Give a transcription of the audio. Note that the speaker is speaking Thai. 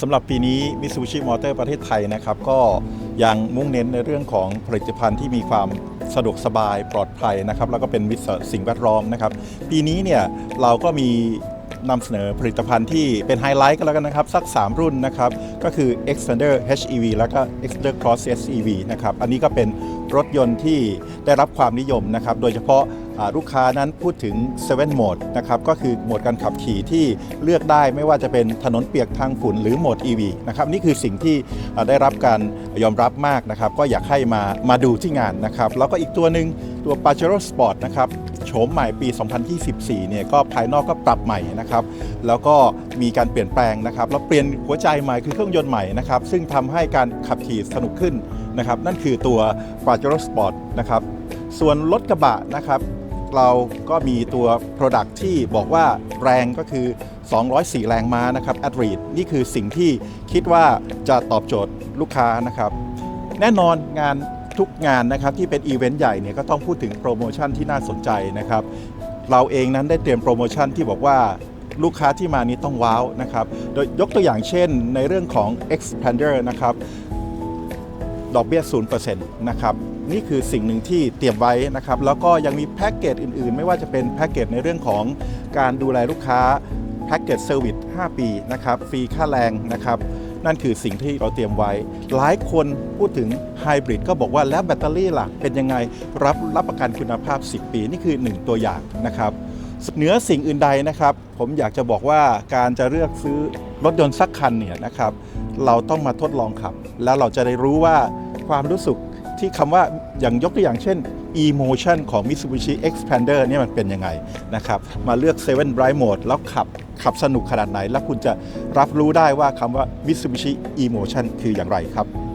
สำหรับปีนี้ Mitsubishi Motor ประเทศไทยนะครับ ก็ยังมุ่งเน้นในเรื่องของผลิตภัณฑ์ที่มีความสะดวกสบายปลอดภัยนะครับ แล้วก็เป็นมิตรสิ่งแวดล้อมนะครับ ปีนี้เนี่ยเราก็มีนำเสนอผลิตภัณฑ์ที่เป็นไฮไลท์ก็แล้วกันนะครับ สัก 3 รุ่นนะครับ ก็คือ Extender HEV แล้วก็ Extender Cross SEV นะครับ อันนี้ก็เป็น รถยนต์ที่ได้รับความนิยมนะครับ โดยเฉพาะลูกค้านั้นพูดถึง 7 โหมดนะครับก็คือโหมดการขับขี่ที่เลือกได้ไม่ว่าจะเป็นถนนเปียกทางฝุ่นหรือโหมด EV นะครับนี่คือสิ่งที่ได้รับการยอมรับมากนะครับ ก็อยากให้มามาดูที่งานนะครับ แล้วก็อีกตัวหนึ่งตัว Pajero Sport นะครับ โฉมใหม่ปี 2024 เนี่ยก็ภายนอกก็ปรับใหม่นะครับ แล้วก็มีการเปลี่ยนแปลงนะครับ แล้วเปลี่ยนหัวใจใหม่คือเครื่องยนต์ใหม่นะครับ ซึ่งทำให้การขับขี่สนุกขึ้นนะครับ นั่นคือตัว Pajero Sport นะครับ ส่วนรถกระบะนะครับเราก็มีตัว Product ที่บอกว่าแรงก็คือ 204 แรงม้านะครับ a d r e d นี่คือสิ่งที่คิดว่าจะตอบโจทย์ลูกค้านะครับ แน่นอนงาน ทุกงานนะครับที่เป็นอีเวนต์ใหญ่เนี่ยก็ต้องพูดถึงโปรโมชั่นที่น่าสนใจนะครับ เราเองนั้นได้เตรียมโปรโมชั่นที่บอกว่าลูกค้าที่มานี้ต้องว้าวนะครับ โดยยกตัวอย่างเช่นในเรื่องของ Expander นะครับดอกเบี้ย0%นะครับนี่คือสิ่งหนึ่งที่เตรียมไว้นะครับ แล้วก็ยังมีแพ็กเกจอื่นๆ ไม่ว่าจะเป็นแพ็กเกจในเรื่องของการดูแลลูกค้าแพ็กเกจเซอร์วิส5ปีนะครับฟรีค่าแรงนะครับ นั่นคือสิ่งที่เราเตรียมไว้ หลายคนพูดถึงไฮบริดก็บอกว่าแล้วแบตเตอรี่ล่ะเป็นยังไงรับรับประกันคุณภาพ 10 ปี นี่คือ 1 ตัวอย่างนะครับเหนือสิ่งอื่นใดนะครับ ผมอยากจะบอกว่าการจะเลือกซื้อรถยนต์สักคันเนี่ยนะครับ เราต้องมาทดลองขับ แล้วเราจะได้รู้ว่าความรู้สึก ที่คำว่าอย่างยกตัวอย่างเช่น emotion ของ Mitsubishi Expander เนี่ยมันเป็นยังไงนะครับมาเลือก 7 Bright Mode แล้วขับขับสนุกขนาดไหน แล้วคุณจะรับรู้ได้ว่าคำว่า Mitsubishi emotion คืออย่างไรครับ